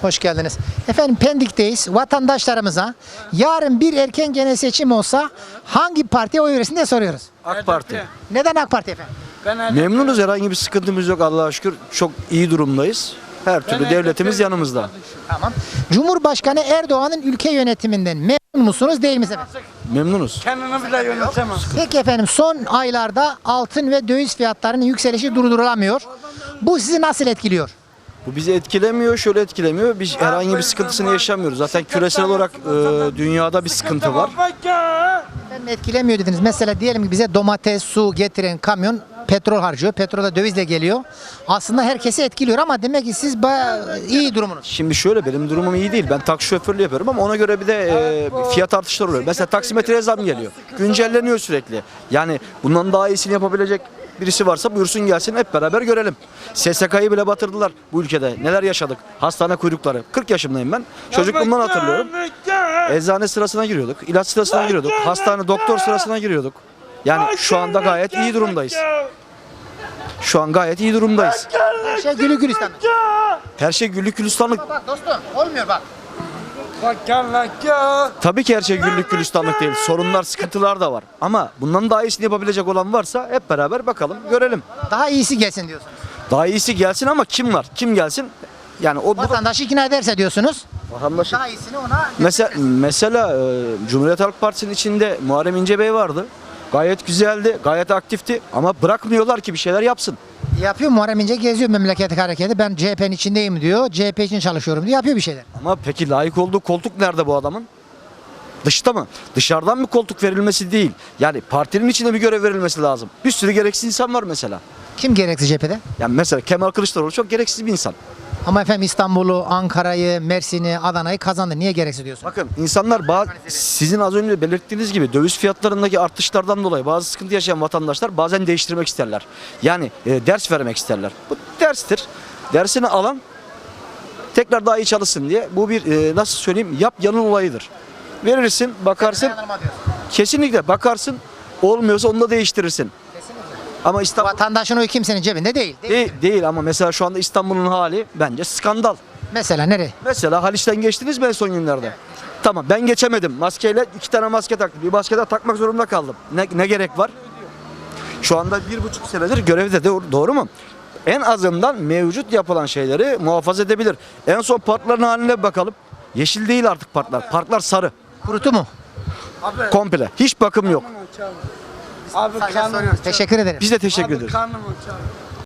Hoş geldiniz. Efendim Pendik'teyiz. Vatandaşlarımıza yarın bir erken genel seçim olsa hangi partiye oy verirsin diye soruyoruz. AK Parti. Neden AK Parti efendim? Memnunuz herhangi bir sıkıntımız yok Allah'a şükür. Çok iyi durumdayız. Her türlü devletimiz yanımızda. Tamam. Cumhurbaşkanı Erdoğan'ın ülke yönetiminden memnun musunuz değil misiniz efendim? Memnunuz. Kendini bile yönetemez. Peki efendim son aylarda altın ve döviz fiyatlarının yükselişi durdurulamıyor. Bu sizi nasıl etkiliyor? Bu bizi etkilemiyor, şöyle etkilemiyor. Biz herhangi bir sıkıntısını yaşamıyoruz. Zaten küresel olarak e, dünyada bir sıkıntı var. Efendim etkilemiyor dediniz. Mesela diyelim ki bize domates, su getiren kamyon petrol harcıyor. Petrol da dövizle geliyor. Aslında herkesi etkiliyor ama demek ki siz bayağı iyi durumunuz. Şimdi şöyle benim durumum iyi değil. Ben taksi şoförlüğü yapıyorum ama ona göre bir de e, fiyat artışları oluyor. Mesela taksimetreye zam geliyor. Güncelleniyor sürekli. Yani bundan daha iyisini yapabilecek birisi varsa buyursun gelsin hep beraber görelim. SSK'yı bile batırdılar bu ülkede. Neler yaşadık? Hastane kuyrukları. 40 yaşındayım ben. Çocukluğumdan hatırlıyorum. Eczane sırasına giriyorduk. ilaç sırasına giriyorduk. Hastane doktor sırasına giriyorduk. Yani şu anda gayet iyi durumdayız. Şu an gayet iyi durumdayız. Her şey gülü gülistanlık. Her şey güllük gülistanlık. Bak dostum olmuyor bak. Tabii ki her şey güllük gülistanlık değil. Sorunlar, sıkıntılar da var. Ama bundan daha iyisini yapabilecek olan varsa hep beraber bakalım, görelim. Daha iyisi gelsin diyorsunuz. Daha iyisi gelsin ama kim var? Kim gelsin? Yani o Vatandaşı ikna ederse diyorsunuz. vatandaşı. Daha iyisini ona Mesela, mesela e, Cumhuriyet Halk Partisi'nin içinde Muharrem İnce Bey vardı. Gayet güzeldi, gayet aktifti ama bırakmıyorlar ki bir şeyler yapsın. Yapıyor. Muharrem İnce geziyor memleket hareketi. Ben CHP'nin içindeyim diyor. CHP için çalışıyorum diyor. Yapıyor bir şeyler. Ama peki layık olduğu koltuk nerede bu adamın? Dışta mı? Dışarıdan mı koltuk verilmesi değil. Yani partinin içinde bir görev verilmesi lazım. Bir sürü gereksiz insan var mesela. Kim gereksiz cephede? Yani mesela Kemal Kılıçdaroğlu çok gereksiz bir insan. Ama efendim İstanbul'u, Ankara'yı, Mersin'i, Adana'yı kazandı. Niye gereksiz diyorsun? Bakın insanlar ba- sizin az önce belirttiğiniz gibi döviz fiyatlarındaki artışlardan dolayı bazı sıkıntı yaşayan vatandaşlar bazen değiştirmek isterler. Yani e, ders vermek isterler. Bu derstir. Dersini alan tekrar daha iyi çalışsın diye. Bu bir e, nasıl söyleyeyim yap yanıl olayıdır. Verirsin, bakarsın. Kesinlikle bakarsın. Olmuyorsa onu da değiştirirsin. Ama İstanbul Vatandaşın oyu kimsenin cebinde değil. değil. değil, değil ama mesela şu anda İstanbul'un hali bence skandal. Mesela nereye? Mesela Haliç'ten geçtiniz mi en son günlerde? Tamam ben geçemedim. Maskeyle iki tane maske taktım. Bir maske daha takmak zorunda kaldım. Ne, ne gerek var? Şu anda bir buçuk senedir görevde doğru, doğru mu? En azından mevcut yapılan şeyleri muhafaza edebilir. En son parkların haline bakalım. Yeşil değil artık parklar. Parklar sarı. Kurutu mu? Komple. Hiç bakım yok. Abi kanım Teşekkür ederim. Biz de teşekkür Abi ederiz. kanım uçar.